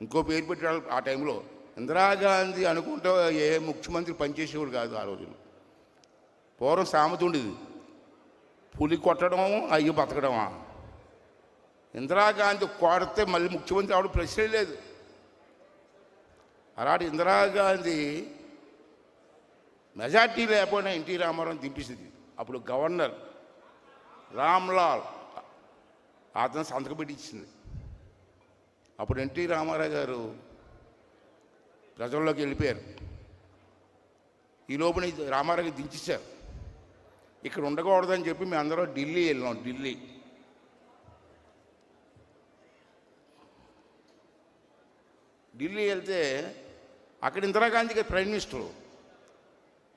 ఇంకో పేరు పెట్టాడు ఆ టైంలో. ఇందిరాగాంధీ అనుకుంటే ఏ ముఖ్యమంత్రి పనిచేసేవాడు కాదు ఆ రోజుల్లో పూర్వం సామెత ఉండేది. పులి కొట్టడం అయ్యి బతకడమా? ఇందిరాగాంధీ కొడితే మళ్ళీ ముఖ్యమంత్రి ఆవిడ ప్రశ్నే లేదు. అలాంటి ఇందిరాగాంధీ మెజార్టీ లేకపోయినా ఎన్టీ రామారావు దింపేసింది. అప్పుడు గవర్నర్ రామ్లాల్ అతను సంతకం పెట్టించింది. అప్పుడు ఎన్టీ రామారావు గారు ప్రజల్లోకి వెళ్ళిపోయారు. ఈ లోపల రామారావు దించేశారు. ఇక్కడ ఉండకూడదని చెప్పి మేము అందరం ఢిల్లీ వెళ్ళాం ఢిల్లీ. ఢిల్లీ వెళ్తే అక్కడ ఇందిరాగాంధీ గారు ప్రైమ్ మినిస్టర్.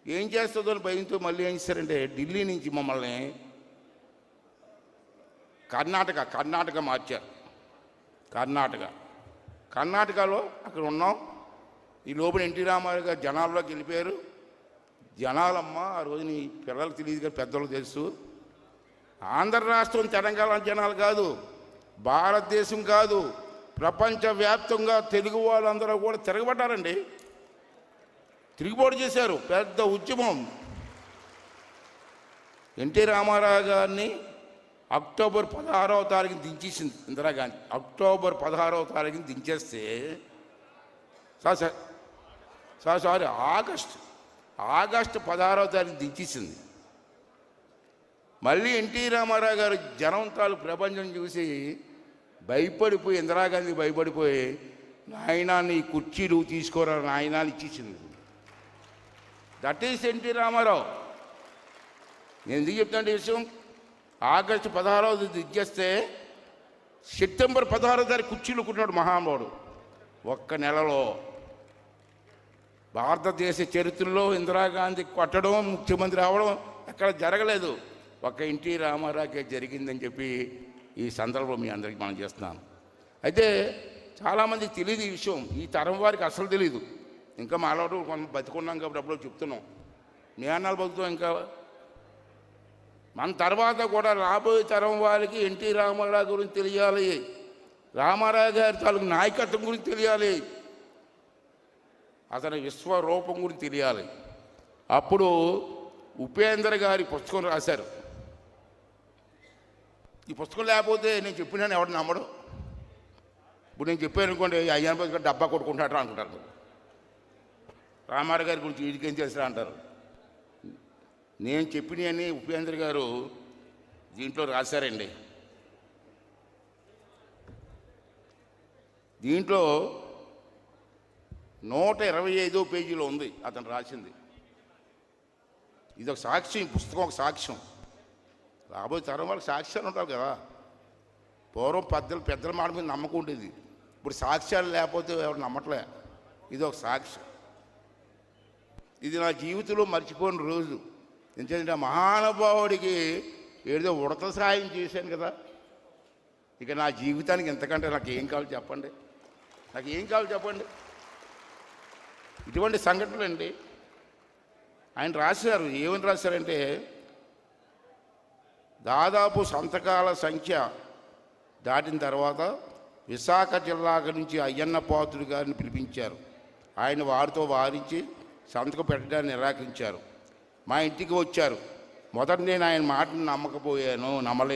ఏం చేస్తుందో అని భయంతో మళ్ళీ ఏం చేశారంటే ఢిల్లీ నుంచి మమ్మల్ని కర్ణాటక కర్ణాటక మార్చారు. కర్ణాటక. కర్ణాటకలో అక్కడ ఉన్నాం. ఈ లోపల ఎన్టీ రామారావు గారు జనాల్లోకి వెళ్ళిపోయారు. జనాలమ్మ ఆ రోజు నీ పిల్లలకు తెలియదు కానీ పెద్దలకు తెలుసు. ఆంధ్ర రాష్ట్రం తెలంగాణ జనాలు కాదు భారతదేశం కాదు ప్రపంచవ్యాప్తంగా తెలుగు వాళ్ళందరూ కూడా తిరగబడ్డారండి. తిరుగుబాటు చేశారు పెద్ద ఉద్యమం. ఎన్టీ రామారావు గారిని అక్టోబర్ పదహారవ తారీఖున దించేసింది ఇందిరాగాంధీ అక్టోబర్ పదహారవ తారీఖున దించేస్తే sir sir sir sorry August August పదహారవ తారీఖు దించేసింది. మళ్ళీ ఎన్టీ రామారావు గారు జనం తాలు ప్రపంచం చూసి భయపడిపోయి ఇందిరాగాంధీ భయపడిపోయి నాయనాన్ని నీ కుర్చీలు తీసుకోరా నాయనా అని ఇచ్చేసింది. That is NT Ramarao. నేను ఎందుకు చెప్తాను విషయం? ఆగస్టు పదహారవ తేదీ ఇచ్చేస్తే సెప్టెంబర్ పదహారో తారీఖు కుర్చీలుకున్నాడు మహానుభావుడు. ఒక్క నెలలో భారతదేశ చరిత్రలో ఇందిరాగాంధీ కొట్టడం ముఖ్యమంత్రి అవడం ఎక్కడ జరగలేదు. ఒక్క ఇంటి రామారావుకే జరిగిందని చెప్పి ఈ సందర్భం మీ అందరికీ మనం చేస్తున్నాను. అయితే చాలామంది తెలియదు ఈ విషయం. ఈ తరం వారికి అసలు తెలియదు ఇంకా మాలాడు కొంత బతికున్నాం కాబట్టి అప్పుడు చెప్తున్నాం. మీ బతుకుతాం ఇంకా మన తర్వాత కూడా రాబోయే తరం వారికి ఎన్టీ రామారావు గురించి తెలియాలి. రామారావు గారి తాలూకు నాయకత్వం గురించి తెలియాలి. అతని విశ్వరూపం గురించి తెలియాలి. అప్పుడు ఉపేంద్ర గారి పుస్తకం రాశారు. ఈ పుస్తకం లేకపోతే నేను చెప్పినాను ఎవడు నమ్మడు. ఇప్పుడు నేను చెప్పాను అనుకోండి అయ్యాను డబ్బా కొట్టుకుంటాడు అనుకుంటారు రామారావు గారి గురించి వీడికేం తెలుసా అంటారు నేను చెప్పినవన్నీ ఉపేంద్ర గారు దీంట్లో రాశారండి. దీంట్లో నూట ఇరవై ఐదో పేజీలో ఉంది అతను రాసింది. ఇది ఒక సాక్ష్యం ఈ పుస్తకం ఒక సాక్ష్యం. రాబోయే తరం వాళ్ళకి సాక్ష్యాలు ఉంటారు కదా. పూర్వం పెద్దలు పెద్దల మాట మీద నమ్మకం ఉండేది. ఇప్పుడు సాక్ష్యాలు లేకపోతే ఎవరు నమ్మట్లే. ఇది ఒక సాక్ష్యం. ఇది నా జీవితంలో మర్చిపోయిన రోజు. ఎందుకంటే మహానుభావుడికి ఏదో ఉడత సాయం చేశాను కదా. ఇక నా జీవితానికి ఎంతకంటే నాకు ఏం కావాలి చెప్పండి. నాకు ఏం కావాలి చెప్పండి. ఇటువంటి సంఘటనలు అండి. ఆయన రాశారు. ఏమని రాశారంటే దాదాపు సంతకాల సంఖ్య దాటిన తర్వాత విశాఖ జిల్లా నుంచి అయ్యన్న పాత్రుడు గారిని పిలిపించారు. ఆయన వారితో వారించి సంతకం పెట్టడానికి నిరాకరించారు. మా ఇంటికి వచ్చారు. మొదట నేను ఆయన మాటను నమ్మకపోయాను నమ్మలేదు.